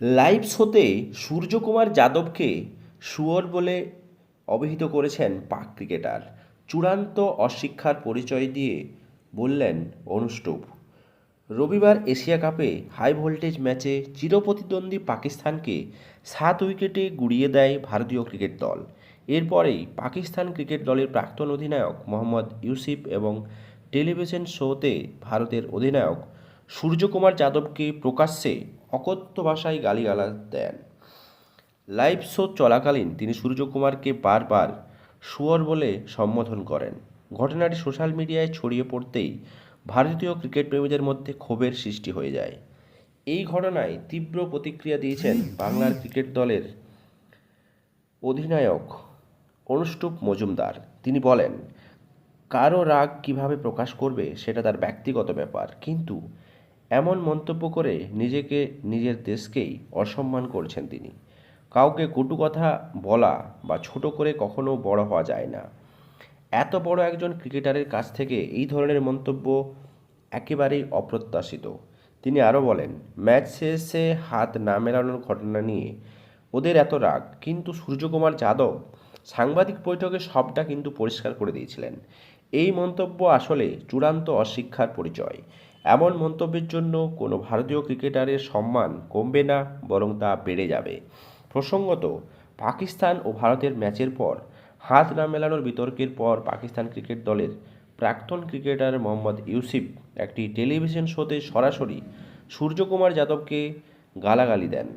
Live শোতে সূর্যকুমার যাদবকে শুয়োর বলে অভিহিত করেছেন পাক ক্রিকেটার। চূড়ান্ত অশিক্ষার পরিচয় দিয়ে বললেন অনুষ্টুপ। রবিবার এশিয়া কাপে হাই ভোল্টেজ ম্যাচে চিরপ্রতিদ্বন্দ্বী পাকিস্তানকে সাত উইকেটে গুড়িয়ে দেয় ভারতীয় ক্রিকেট দল। এরপরেই পাকিস্তান ক্রিকেট দলের প্রাক্তন অধিনায়ক মোহাম্মদ ইউসিফ এবং টেলিভিশন শোতে ভারতের অধিনায়ক সূর্যকুমার যাদবকে প্রকাশ্যে অকথ্য ভাষায় গালিগালাজ দেন। লাইভ শো চলাকালীন তিনি সূর্যকুমারকে বারবার শুয়োর বলে সম্বোধন করেন। ঘটনাটি সোশ্যাল মিডিয়ায় ছড়িয়ে পড়তেই ভারতীয় ক্রিকেট প্রেমীদের মধ্যে ক্ষোভের সৃষ্টি হয়ে যায়। এই ঘটনায় তীব্র প্রতিক্রিয়া দিয়েছেন বাংলার ক্রিকেট দলের অধিনায়ক অনুষ্টুপ মজুমদার। তিনি বলেন, কারও রাগ কীভাবে প্রকাশ করবে সেটা তার ব্যক্তিগত ব্যাপার, কিন্তু এমন মন্তব্য করে নিজেকে, নিজের দেশকেই অসম্মান করছেন তিনি। কাউকে কটু কথা বলা বা ছোট করে কখনো বড় হওয়া যায় না। এত বড় একজন ক্রিকেটারের কাছ থেকে এই ধরনের মন্তব্য একেবারেই অপ্রত্যাশিত। তিনি আরও বলেন, ম্যাচ শেষে হাত না মেলানোর ঘটনা নিয়ে ওদের এত রাগ। কিন্তু সূর্যকুমার যাদব সাংবাদিক বৈঠকে সবটা কিন্তু পরিষ্কার করে দিয়েছিলেন। এই মন্তব্য আসলে চূড়ান্ত অশিক্ষার পরিচয়। এমন মন্তব্যের জন্য কোনো ভারতীয় ক্রিকেটারের সম্মান কমবে না, বরং তা বেড়ে যাবে। প্রসঙ্গত, পাকিস্তান ও ভারতের ম্যাচের পর, হাত না মেলানোর বিতর্কের পর পাকিস্তান ক্রিকেট দলের প্রাক্তন ক্রিকেটার মোহাম্মদ ইউসিফ একটি টেলিভিশন শোতে সরাসরি সূর্যকুমার যাদবকে গালাগালি দেন।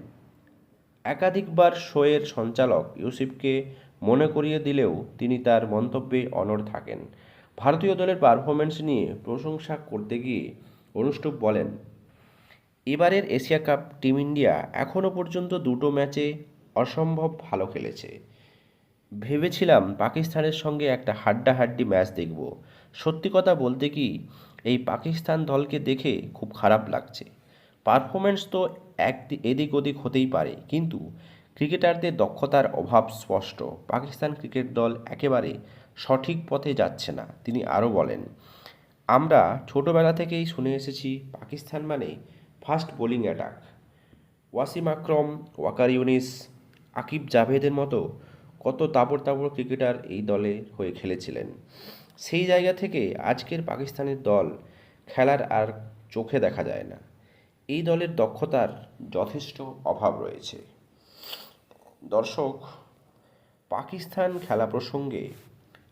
একাধিকবার শোয়ের সঞ্চালক ইউসিফকে মনে করিয়ে দিলেও তিনি তার মন্তব্যে অনড় থাকেন। ভারতীয় দলের পারফরমেন্স নিয়ে প্রশংসা করতে গিয়ে অনুষ্টুপ বলেন, এবারের এশিয়া কাপ টিম ইন্ডিয়া এখনও পর্যন্ত দুটো ম্যাচে অসম্ভব ভালো খেলেছে। ভেবেছিলাম পাকিস্তানের সঙ্গে একটা হাড্ডাহাড্ডি ম্যাচ দেখব। সত্যি কথা বলতে কি, এই পাকিস্তান দলকে দেখে খুব খারাপ লাগছে। পারফরমেন্স তো এক এদিক ওদিক হতেই পারে, কিন্তু ক্রিকেটারদের দক্ষতার অভাব স্পষ্ট। পাকিস্তান ক্রিকেট দল একেবারে সঠিক পথে যাচ্ছে না, তিনি আরও বলেন। আমরা ছোটোবেলা থেকেই শুনে এসেছি, পাকিস্তান মানে fast bowling attack. Wasim Akram, Waqar Younis, Aqib জাভেদের মতো কত তাবড় তাবড় ক্রিকেটার এই দলে হয়ে খেলেছিলেন। সেই জায়গা থেকে আজকের পাকিস্তানের দল খেলার আর চোখে দেখা যায় না। এই দলের দক্ষতার যথেষ্ট অভাব রয়েছে। দর্শক, পাকিস্তান খেলা প্রসঙ্গে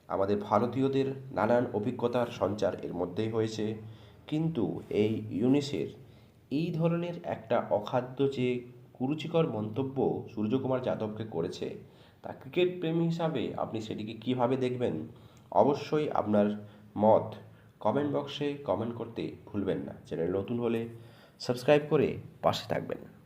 আমাদের ভারতীয়দের নানান অভিজ্ঞতার সঞ্চার এর মধ্যেই হয়েছে। কিন্তু এই ইউনিসের এই ধরনের একটা অখাদ্য যে কুরুচিকর মন্তব্য সূর্যকুমার যাদবকে করেছে, তা ক্রিকেট প্রেমী হিসাবে আপনি সেটিকে কীভাবে দেখবেন? অবশ্যই আপনার মত কমেন্ট বক্সে কমেন্ট করতে ভুলবেন না। চ্যানেল নতুন হলে সাবস্ক্রাইব করে পাশে থাকবেন।